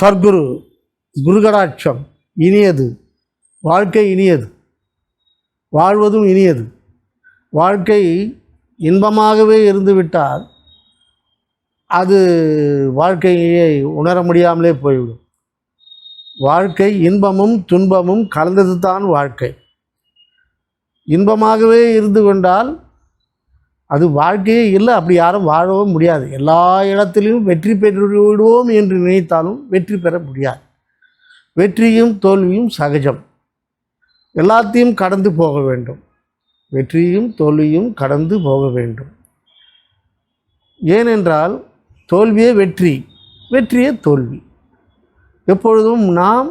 சர்க்குரு குருகடாட்சம் இனியது. வாழ்க்கை இனியது. வாழ்வதும் இனியது. வாழ்க்கை இன்பமாகவே இருந்துவிட்டால் அது வாழ்க்கையை உணர முடியாமலே போய்விடும். வாழ்க்கை இன்பமும் துன்பமும் கலந்தது தான் வாழ்க்கை. இன்பமாகவே இருந்து கொண்டால் அது வாழ்க்கையே இல்லை அப்படி யாரும் வாழவும் முடியாது. எல்லா இடத்திலும் வெற்றி பெற்று விடுவோம் என்று நினைத்தாலும் வெற்றி பெற முடியாது. வெற்றியும் தோல்வியும் சகஜம். எல்லாத்தையும் கடந்து போக வேண்டும். வெற்றியும் தோல்வியும் கடந்து போக வேண்டும். ஏனென்றால் தோல்வியே வெற்றி வெற்றியே தோல்வி. எப்பொழுதும் நாம்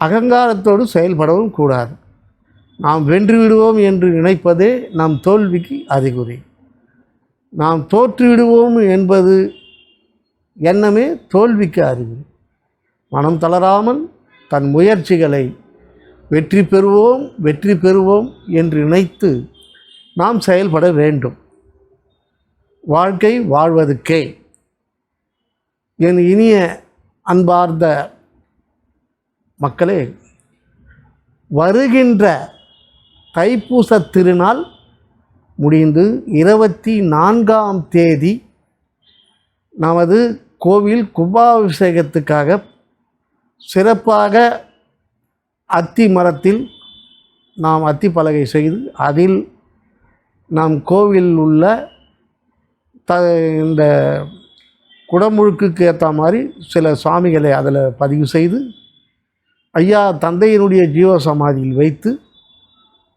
அகங்காரத்தோடு செயல்படவும் கூடாது. நாம் வென்று விடுவோம் என்று நினைப்பதே நம் தோல்விக்கு அறிகுறி. நாம் தோற்று விடுவோம் என்பது எண்ணமே தோல்விக்கு அறிகுறி. மனம் தளராமல் தன் முயற்சிகளை வெற்றி பெறுவோம் வெற்றி பெறுவோம் என்று நினைத்து நாம் செயல்பட வேண்டும். வாழ்க்கை வாழ்வதற்கே என் இனிய அன்பார்ந்த மக்களே வருகின்ற தைப்பூச திருநாள் முடிந்து இருபத்தி நான்காம் தேதி நமது கோவில் கும்பாபிஷேகத்துக்காக சிறப்பாக அத்தி மரத்தில் நாம் அத்தி பலகை செய்து அதில் நம் கோவில் உள்ள த இந்த குடமுழுக்குக்கு ஏற்ற மாதிரி சில சுவாமிகளை அதில் பதிவு செய்து ஐயா தந்தையினுடைய ஜீவ சமாதியில் வைத்து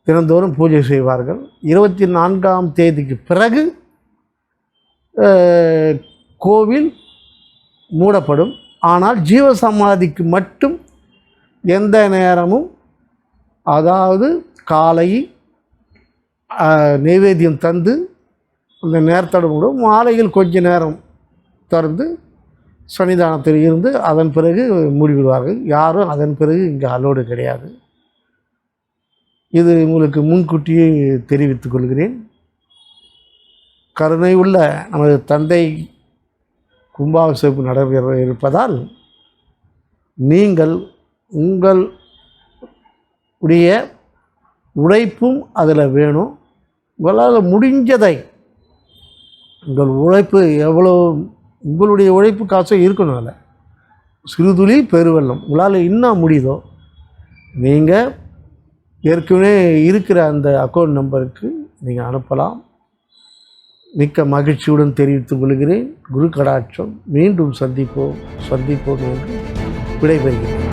தினந்தோறும் பூஜை செய்வார்கள். இருபத்தி நான்காம் தேதிக்கு பிறகு கோவில் மூடப்படும். ஆனால் ஜீவ சமாதிக்கு மட்டும் எந்த நேரமும் அதாவது காலை நைவேத்தியம் தந்து அந்த நேரத்தோடு கூட மாலையில் கொஞ்ச நேரம் திறந்து சன்னிதானத்தில் இருந்து அதன் பிறகு மூடிவிடுவார்கள். யாரும் அதன் பிறகு இங்கே அலோடு கிடையாது. இது உங்களுக்கு முன்கூட்டியே தெரிவித்துக் கொள்கிறேன். கருணை உள்ள நமது தந்தை கும்பாபிஷேகம் நடைபெற இருப்பதால் நீங்கள் உங்கள் உடைய உழைப்பும் அதில் வேணும். உங்களால் முடிஞ்சதை உங்கள் உழைப்பு எவ்வளோ உங்களுடைய உழைப்பு காசும் இருக்கணும் அதில். சிறுதுளி பெருவெள்ளம். உங்களால் என்ன முடியுதோ நீங்கள் ஏற்கனவே இருக்கிற அந்த அக்கௌண்ட் நம்பருக்கு நீங்கள் அனுப்பலாம். மிக்க மகிழ்ச்சியுடன் தெரிவித்துக் கொள்கிறேன். குரு கடாட்சம். மீண்டும் சந்திப்போம். சந்திப்போம் என்று விடைபெறுகிறேன்.